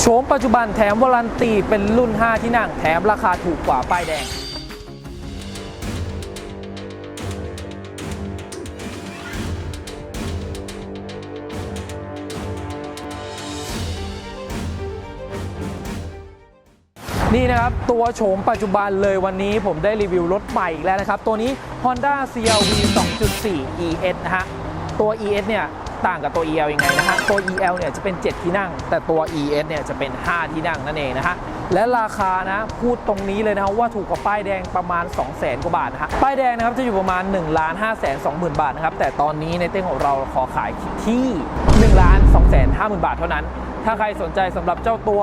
โฉมปัจจุบันแถมวารันตีเป็นรุ่น 5 ที่นั่งแถมราคาถูกกว่าป้ายแดง นี่นะครับ ตัวโฉมปัจจุบันเลยวันนี้ผมได้รีวิวรถใหม่อีกแล้วนะครับ ตัวนี้ Honda CRV 2.4 ES นะฮะ ตัว ES เนี่ย ต่างกับตัว EL ยังไงนะฮะตัว EL เนี่ยจะเป็น 7 ที่นั่ง แต่ตัว ES เนี่ยจะเป็น 5 ที่นั่งนั่นเองนะฮะและราคานะพูดตรงนี้เลยนะว่าถูกกว่าป้ายแดงประมาณ 2 0 0 0 0 0กว่าบาทนะฮะป้ายแดงนะครับจะอยู่ประมาณ1 5 2 0 0 0 0บาทนะครับแต่ตอนนี้ในเต้นของเราขอขายที่1 2 5 0 0 0 0บาทเท่านั้น ถ้าใครสนใจสำหรับเจ้าตัว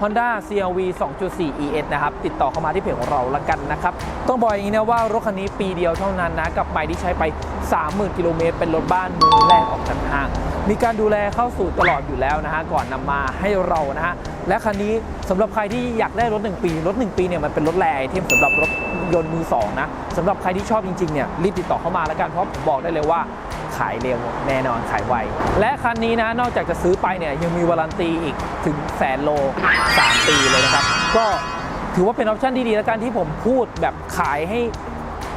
Honda CRV 2.4 ES นะครับ ติดต่อเข้ามาที่เพจของเราละกันนะครับ ต้องบอกอย่างนี้นะว่ารถคันนี้ปีเดียวเท่านั้นนะ กับใหม่ที่ใช้ไป 30,000 กิโลเมตร เป็นรถบ้านมือแรกออกจากห้าง มีการดูแลเข้าสู่ตลอดอยู่แล้วนะฮะ ก่อนนำมาให้เรานะฮะ และคันนี้สำหรับใครที่อยากได้รถ 1 ปี รถ 1 ปีเนี่ยมันเป็นรถแรไอเทมสำหรับรถยนต์มือสองนะสำหรับใครที่ชอบจริงๆเนี่ยรีบติดต่อเข้ามาแล้วกันเพราะผมบอกได้เลยว่าขายเร็วแน่นอนขายไว และคันนี้นะนอกจากจะซื้อไปเนี่ยยังมีวารันตีอีกถึงแสนโล 3 ปีเลยนะครับ ก็ถือว่าเป็นออปชันที่ดีแล้วกันที่ผมพูดแบบขายให้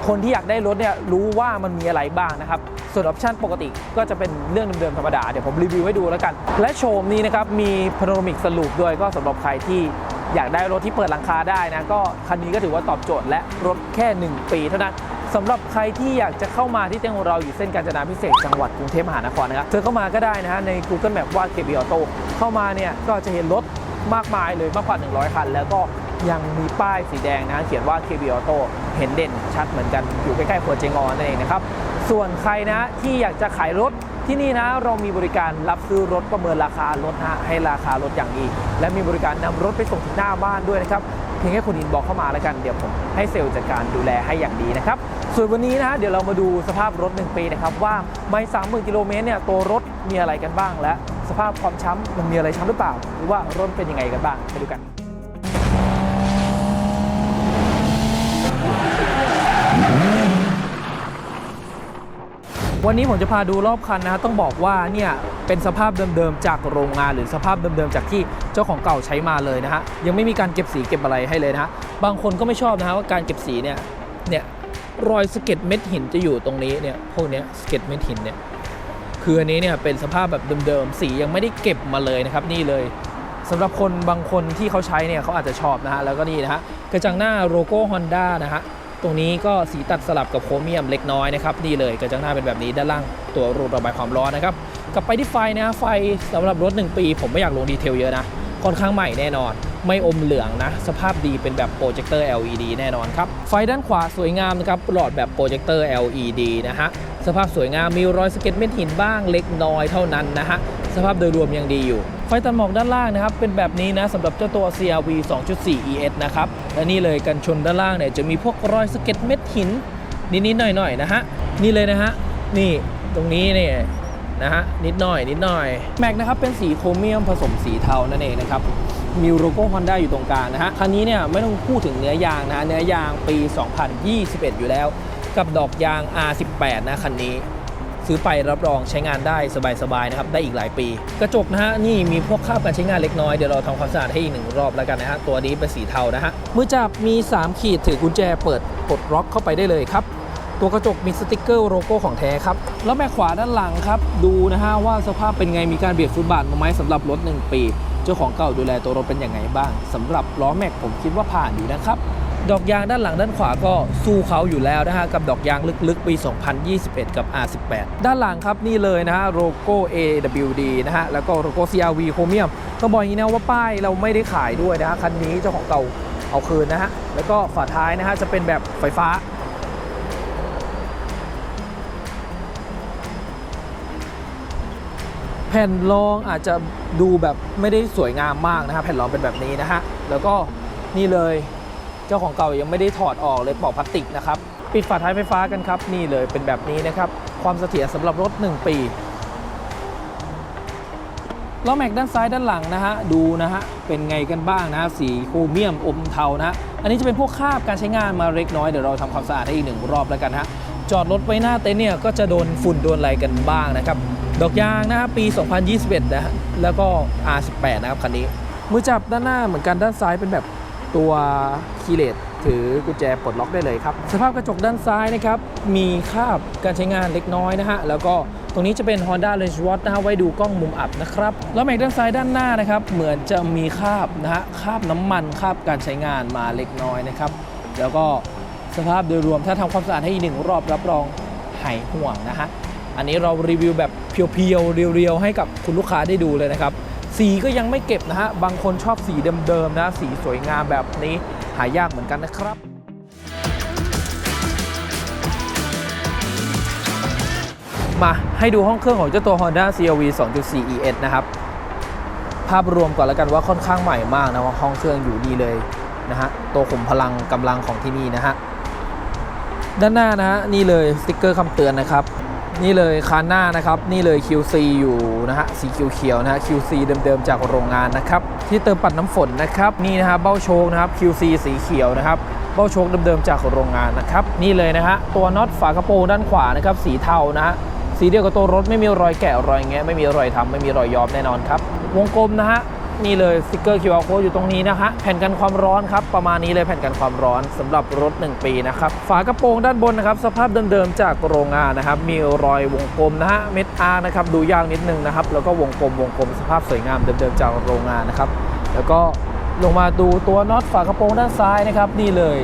คนที่อยากได้รถเนี่ยรู้ว่ามันมีอะไรบ้างนะครับ ส่วนออปชันปกติก็จะเป็นเรื่องเดิมๆธรรมดา เดี๋ยวผมรีวิวให้ดูแล้วกัน และโชมนี้นะครับมีพาโนรามิกสลูปด้วยก็สำหรับใครที่อยากได้รถที่เปิดหลังคาได้นะก็คันนี้ก็ถือว่าตอบโจทย์และรถแค่ 1 ปีเท่านั้นสำหรับใครที่อยากจะเข้ามาที่เต็นท์ของเราอยู่เส้นกาญจนาพิเศษจังหวัดกรุงเทพมหานครนะครับเธอเข้ามาก็ได้นะฮะใน Google Map ว่า KB Auto เข้ามาเนี่ยก็จะเห็นรถมากมายเลยมากกว่า 100 คัน แล้วก็ ยังมีป้ายสีแดงนะเขียนว่า KB Auto เห็นเด่นชัดเหมือนกันอยู่ใกล้ๆครัวเจงอนั่นเองนะครับ ส่วนใครนะที่อยากจะขายรถที่นี่นะเรามีบริการรับซื้อรถประเมินราคารถนะฮะให้ราคารถอย่างดีและมีบริการนำรถไปส่งถึงหน้าบ้านด้วยนะครับเพียงแค่คุณอินบอกเข้ามาแล้วกันเดี๋ยวผมให้เซลล์จัดการดูแลให้อย่างดีนะครับส่วนวันนี้นะเดี๋ยวเรามาดูสภาพรถ 1 ปีนะครับว่าไม่สามหมื่นกิโลเมตรเนี่ยตัวรถมีอะไรกันบ้าง และสภาพความช้ำมันมีอะไรช้ำหรือเปล่า หรือว่ารถเป็นยังไงกันบ้างไปดูกัน วันนี้ผมจะพาดูรอบคันนะฮะต้องบอกว่าเนี่ยเป็นสภาพเดิมๆจากโรงงานหรือสภาพเดิมๆจากที่เจ้าของเก่าใช้มาเลยนะฮะยังไม่มีการเก็บสีเก็บอะไรให้เลยนะฮะบางคนก็ไม่ชอบนะฮะว่าการเก็บสีเนี่ยเนี่ยรอยสะเก็ดเม็ดหินจะอยู่ตรงนี้เนี่ยพวกเนี้ยสะเก็ดเม็ดหินเนี่ยคืออันนี้เนี่ยเป็นสภาพแบบเดิมๆสียังไม่ได้เก็บมาเลยนะครับนี่เลยสำหรับคนบางคนที่เขาใช้เนี่ยเขาอาจจะชอบนะฮะแล้วก็นี่นะฮะกระจังหน้าโลโก้ Honda นะฮะ ตรงนี้ก็สีตัดสลับกับโครเมียมเล็กน้อยนะครับนี่เลยกระจังหน้าเป็นแบบนี้ด้านล่างตัวรูระบายความร้อนนะครับกลับไปที่ไฟนะไฟสำหรับรถ 1 ปี ผมไม่อยากลงดีเทลเยอะนะค่อนข้างใหม่แน่นอน ไม่อมเหลืองนะ สภาพดีเป็นแบบโปรเจคเตอร์ LED แน่นอนครับ ไฟด้านขวาสวยงามนะครับ หลอดแบบโปรเจคเตอร์ LED นะฮะ สภาพสวยงามมีรอยสะเก็ดเม็ดหินบ้างเล็กน้อยเท่านั้นนะฮะ สภาพโดยรวมยังดีอยู่ ไฟตัดหมอกด้านล่างนะครับ เป็นแบบนี้นะสำหรับเจ้าตัว CRV 2.4 ES นะครับ และนี่เลยกันชนด้านล่างเนี่ยจะมีพวกรอยสะเก็ดเม็ดหินนิดๆหน่อยๆนะฮะ นี่เลยนะฮะ นี่ตรงนี้เนี่ยนะฮะนิดหน่อยนิดหน่อยแม็กนะครับเป็นสีโครเมียมผสมสีเทานั่นเองนะครับ มีโลโก้ Honda อยู่ตรงกลางนะฮะคันนี้เนี่ยไม่ต้องพูดถึงเนื้อยางนะเนื้อยางปี 2021 อยู่แล้ว กับดอกยาง R18 นะคันนี้ ซื้อไปรับรองใช้งานได้สบายๆนะครับได้อีกหลายปี กระจกนะฮะนี่มีพวกคราบการใช้งานเล็กน้อยเดี๋ยวเราทำความสะอาดให้อีกหนึ่งรอบแล้วกันนะฮะตัวนี้เป็นสีเทานะฮะมือจับมี 3 ขีดถือกุญแจเปิดปลดล็อกเข้าไปได้เลยครับตัวกระจกมีสติกเกอร์โลโก้ของแท้ครับ แล้วแม่ขวาด้านหลังครับ ดูนะฮะว่าสภาพเป็นไงมีการเบียดฟุตบาทมาไหมสำหรับรถ 1 ปี เจ้าของเก่าดูแลตัวรถเป็นอยังไงบ้างสำหรับล้อแม็กผมคิดว่าผ่านอยู่นะครับ ดอกยางด้านหลังด้านขวาก็สู้เขาอยู่แล้วนะฮะกับดอกยางลึกๆ ปี 2021 กับ R18 ด้านหลังครับนี่เลยนะฮะโลโก้ AWD นะฮะแล้วก็โลโก้ CRV โครเมียมต้องบอกอย่างนี้นะว่าป้ายเราไม่ได้ขายด้วยนะฮะคันนี้เจ้าของเก่าเอาคืนนะฮะแล้วก็ฝาท้ายนะฮะจะเป็นแบบไฟฟ้า ผ่นรองอาจจะดูแบบไม่ได้สวยงามมากนะฮะแผ่นรองเป็นแบบนี้นะฮะแล้วก็นี่เลยเจ้าของเก่ายังไม่ได้ถอดออกเลยปลอกพลาสติกนะครับปิดฝาท้ายไฟฟ้ากันครับ นี่เลยเป็นแบบนี้นะครับ ความเสถียรสำหรับรถ 1 ปีล้อแม็กด้านซ้ายด้านหลังนะฮะดูนะฮะเป็นไงกันบ้างนะะสีโครเมียมอมเทานะะอันนี้จะเป็นพวกคราบการใช้งานมาเล็กน้อยเดี๋ยวเราทำความสะอาดให้อีกหนึ่งรอบแล้วกันฮะจอดรถไว้หน้าเต็นท์เนี่ยก็จะโดนฝุ่นโดนอะไรกันบ้างนะครับ ดอกยางนะฮะปี 2021นะฮะแล้วก็ R18 นะครับคันนี้มือจับด้านหน้าเหมือนกันด้านซ้ายเป็นแบบตัวคีเลสถือกุญแจปลดล็อกได้เลยครับ สภาพกระจกด้านซ้ายนะครับ มีคราบการใช้งานเล็กน้อยนะฮะ แล้วก็ตรงนี้จะเป็น Honda Range Watch นะฮะ ไว้ดูกล้องมุมอับนะครับ แล้วแม็กด้านซ้ายด้านหน้านะครับ เหมือนจะมีคราบนะฮะคราบน้ำมันคราบการใช้งานมาเล็กน้อยนะครับ แล้วก็สภาพโดยรวมถ้าทำความสะอาดให้อีกหนึ่งรอบรับรองหายห่วงนะฮะ อันนี้เรารีวิวแบบเพียวๆเรียวๆให้กับคุณลูกค้าได้ดูเลยนะครับ สีก็ยังไม่เก็บนะฮะ บางคนชอบสีเดิมๆนะ สีสวยงามแบบนี้หายากเหมือนกันนะครับมาให้ดูห้องเครื่องของเจ้าตัว Honda CRV 2.4 ES นะครับ ภาพรวมก่อนแล้วกันว่าค่อนข้างใหม่มากนะว่าห้องเครื่องอยู่ดีเลยนะฮะตัวขุมพลังกำลังของที่นี่นะฮะ ด้านหน้านะฮะนี่เลยสติกเกอร์คำเตือนนะครับ นี่เลยคานหน้านะครับ นี่เลย QC อยู่นะฮะสีเขียวๆนะฮะ QC เดิมๆจากโรงงานนะครับ ที่เติมปัดน้ำฝนนะครับ นี่นะฮะเบ้าโชคนะครับ QC สีเขียวนะครับเบ้าโชคเดิมๆจากโรงงานนะครับ นี่เลยนะฮะตัวน็อตฝากระโปรงด้านขวานะครับสีเทานะฮะสีเดียวกับตัวรถไม่มีรอยแกะรอยแงะไม่มีรอยทำไม่มีรอยย้อมแน่นอนครับ วงกลมนะฮะ นี่เลยสติกเกอร์ QR code อยู่ตรงนี้นะฮะแผ่นกันความร้อนครับประมาณนี้เลยแผ่นกันความร้อนสำหรับรถ 1 ปีนะครับฝากระโปรงด้านบนนะครับสภาพเดิมๆจากโรงงานนะครับมีรอยวงกลมนะฮะเม็ดอาร์นะครับดูยากนิดนึงนะครับแล้วก็วงกลมวงกลมสภาพสวยงามเดิมๆจากโรงงานนะครับแล้วก็ลงมาดูตัวน็อตฝากระโปรงด้านซ้ายนะครับนี่เลย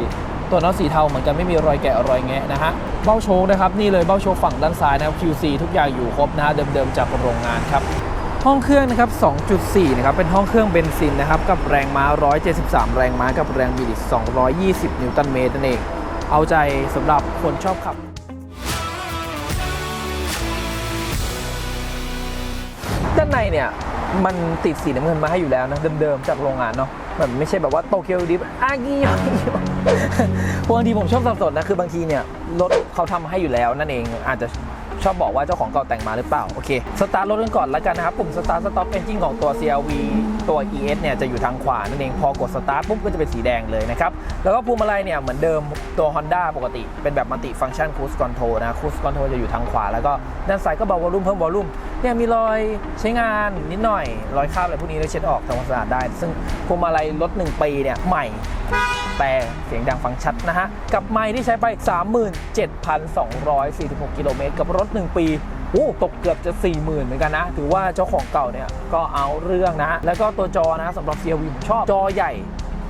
ตัวน็อตสีเทาเหมือนกันไม่มีรอยแกะรอยแงะนะฮะเบ้าโชคนะครับนี่เลยเบ้าโชคฝั่งด้านซ้ายนะครับ QC ทุกอย่างอยู่ครบนะฮะเดิมๆจากโรงงานครับ ห้องเครื่องนะครับ 2.4 นะครับ เป็นห้องเครื่องเบนซินนะครับ กับแรงม้า 173 แรงม้า กับแรงบิด220 นิวตันเมตรนั่นเอง เอาใจสำหรับคนชอบขับด้านในเนี่ยมันติดสีน้ำเงินมาให้อยู่แล้วนะ เดิมๆ จากโรงงานเนาะแบบไม่ใช่แบบว่าโตเกียวดิฟอากิโยบางทีผมชอบสับสนนะ คือบางทีเนี่ยรถเขาทำให้อยู่แล้วนั่นเองอาจจะ ชอบบอกว่าเจ้าของเก่าแต่งมาหรือเปล่า โอเค สตาร์ทรถกันก่อนแล้วกันนะครับ ปุ่มสตาร์ทสต็อปเอนจินของตัว CRV ตัว ES เนี่ยจะอยู่ทางขวานั่นเอง พอกดสตาร์ทปุ๊บก็จะเป็นสีแดงเลยนะครับ แล้วก็พวงมาลัยเนี่ยเหมือนเดิมตัว Honda ปกติ เป็นแบบมัลติฟัง c t ชันคูสคอนโทรนะคูสคอนโทรจะอยู่ทางขวา แล้วก็ด้านซ้ายก็เบาวอลลุ่มเพิ่มวอลลุ่มเนี่ยมีรอยใช้งานนิดหน่อย รอยคราบอะไรพวกนี้เราเช็ดออกทำความสะอาดได้ ซึ่งพวงมาลัยรถ1ปีเนี่ยใหม่ แต่เสียงดังฟังชัดนะฮะ กับไมค์ที่ใช้ไป 37,246 กิโลเมตร กับรถ 1 ปีโอ้ตกเกือบจะ 40,000 เหมือนกันนะ ถือว่าเจ้าของเก่าเนี่ย ก็เอาเรื่องนะ แล้วก็ตัวจอนะสำหรับ CRV ผมชอบจอใหญ่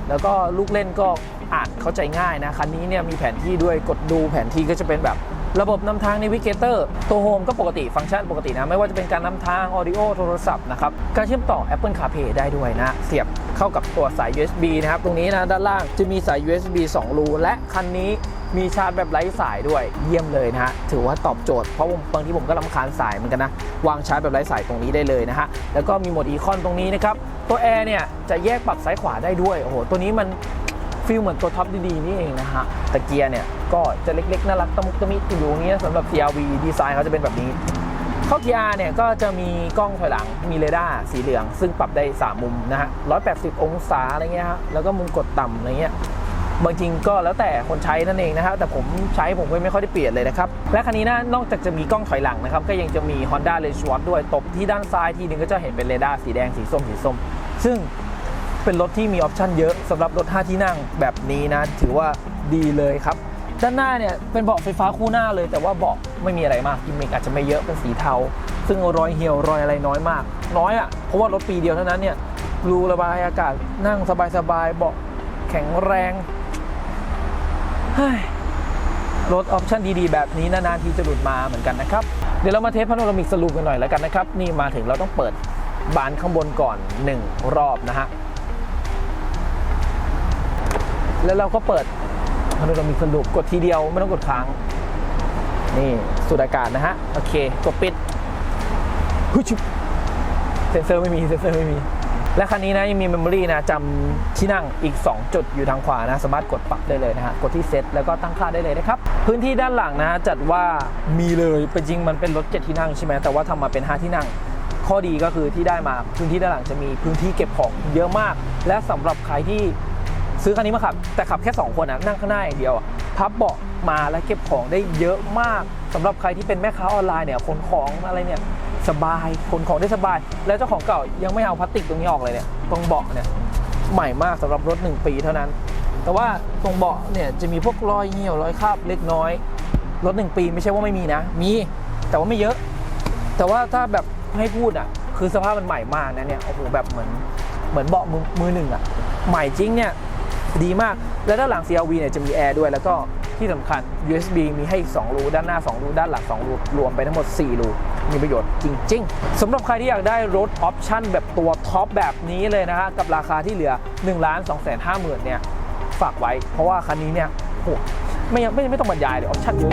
แล้วก็ลูกเล่นก็อ่านเข้าใจง่ายนะ คันนี้เนี่ยมีแผนที่ด้วยกดดูแผนที่ก็จะเป็นแบบระบบนำทางในวิกเกเตอร์ตัวโฮมก็ปกติฟังก์ชันปกตินะ ไม่ว่าจะเป็นการนำทางออดิโอโทรศัพท์นะครับ การเชื่อมต่อ Apple CarPlay ได้ด้วยนะ เสียบ เข้ากับตัวสาย USB นะครับ ตรงนี้นะด้านล่างจะมีสาย USB 2 รู และคันนี้มีชาร์จแบบไร้สายด้วยเยี่ยมเลยนะฮะถือว่าตอบโจทย์เพราะบางทีผมก็ลำคาญสายเหมือนกันนะ วางชาร์จแบบไร้สายตรงนี้ได้เลยนะฮะ แล้วก็มีโหมดอีคอนตรงนี้นะครับ ตัวแอร์เนี่ยจะแยกปรับซ้ายขวาได้ด้วยโอ้โหตัวนี้มันฟีลเหมือนตัวท็อปดีๆนี่เองนะฮะแต่เกียร์เนี่ยก็จะเล็กๆน่ารักตะมุกตะมิอยู่อย่างนี้สำหรับ CRV ดีไซน์เขาจะเป็นแบบนี้ ข้าเกียร์เนี่ยก็จะมีกล้องถอยหลังมีเรดาร์สีเหลือง ซึ่งปรับได้ 3 มุมนะฮะ 180 องศาอะไรเงี้ยฮะแล้วก็มุมกดต่ำอะไรเงี้ยบางจริงก็แล้วแต่คนใช้นั่นเองนะครับแต่ผมใช้ผมก็ไม่ค่อยได้เปลี่ยนเลยนะครับ และคันนี้นะนอกจากจะมีกล้องถอยหลังนะครับ ก็ยังจะมี Honda Range w a t ด้วยตบที่ด้านซ้ายทีนึงก็จะเห็นเป็นเรดาร์สีแดงสีส้มสีส้ม ซึ่งเป็นรถที่มีออปชันเยอะสำหรับรถ 5 ที่นั่งแบบนี้นะ ถือว่าดีเลยครับ ด้านหน้าเนี่ยเป็นเบาะไฟฟ้าคู่หน้าเลย แต่ว่าเบาะไม่มีอะไรมากกิมมิกอาจจะไม่เยอะเป็นสีเทา ซึ่งรอยเหี่ยวรอยอะไรน้อยมาก น้อยอะ่ะเพราะว่ารถปีเดียวเท่านั้นเนี่ยรูระบายอากาศนั่งสบายๆเบาะแข็งแรงเฮ้ยรถออปชั่นดีๆ แบบนี้นานๆทีจะหลุดมาเหมือนกันนะครับ เดี๋ยวเรามาเทสพาโนรามิกสรูปกันหน่อยแล้วกันนะครับ นี่มาถึงเราต้องเปิดบานข้างบนก่อน 1 รอบนะฮะ แล้วเราก็เปิด พาโนรามิกสรุปกดทีเดียวไม่ต้องกดค้าง นี่สูดอากาศนะฮะ โอเค กดปิดฮึชุบเซนเซอร์ไม่มีเซนเซอร์ไม่มี และคันนี้นะยังมีเมมโมรี่นะจำที่นั่งอีก 2 จุดอยู่ทางขวานะ สามารถกดปรับได้เลยนะฮะ กดที่เซตแล้วก็ตั้งค่าได้เลยนะครับ พื้นที่ด้านหลังนะจัดว่ามีเลยเป็นจริงมันเป็นรถ7ที่นั่งใช่ไหมแต่ว่าทำมาเป็น 5 ที่นั่ง ข้อดีก็คือที่ได้มาพื้นที่ด้านหลังจะมีพื้นที่เก็บของเยอะมาก และสำหรับใครที่ ซื้อคันนี้มาขับ แต่ขับแค่ 2 คนนะนั่งข้างหน้าอย่างเดียว พับเบาะมาและเก็บของได้เยอะมากสำหรับใครที่เป็นแม่ค้าออนไลน์เนี่ยขนของอะไรเนี่ยสบายขนของได้สบาย แล้วเจ้าของเก่ายังไม่เอาพลาสติกตรงนี้ออกเลยเนี่ยตรงเบาะเนี่ยใหม่มากสำหรับรถ 1 ปีเท่านั้น แต่ว่าตรงเบาะเนี่ยจะมีพวกรอยเหี่ยวรอยคราบเล็กน้อย รถ 1 ปีไม่ใช่ว่าไม่มีนะ มีแต่ว่าไม่เยอะ แต่ว่าถ้าแบบให้พูดอะคือสภาพมันใหม่มากนะเนี่ยโอ้โหแบบเหมือนเหมือนเบาะมือมือหนึ่งอะใหม่จริงเนี่ย ดีมาก และด้านหลัง CRV เนี่ยจะมีแอร์ด้วย แล้วก็ที่สำคัญ USB มีให้อีก2รูด้านหน้า 2 รูด้านหลัง 2 รูรวมไปทั้งหมด 4 รู มีประโยชน์จริง ๆสำหรับใครที่อยากได้รถออปชั่นแบบตัวท็อปแบบนี้เลยนะฮะ กับราคาที่เหลือ1 2 5 0 0 0 0เนี่ย ฝากไว้ เพราะว่าคันนี้เนี่ยโอ้โหไม่ไม่ไม่ต้องบรรยายเลยออปชั่นเยอะ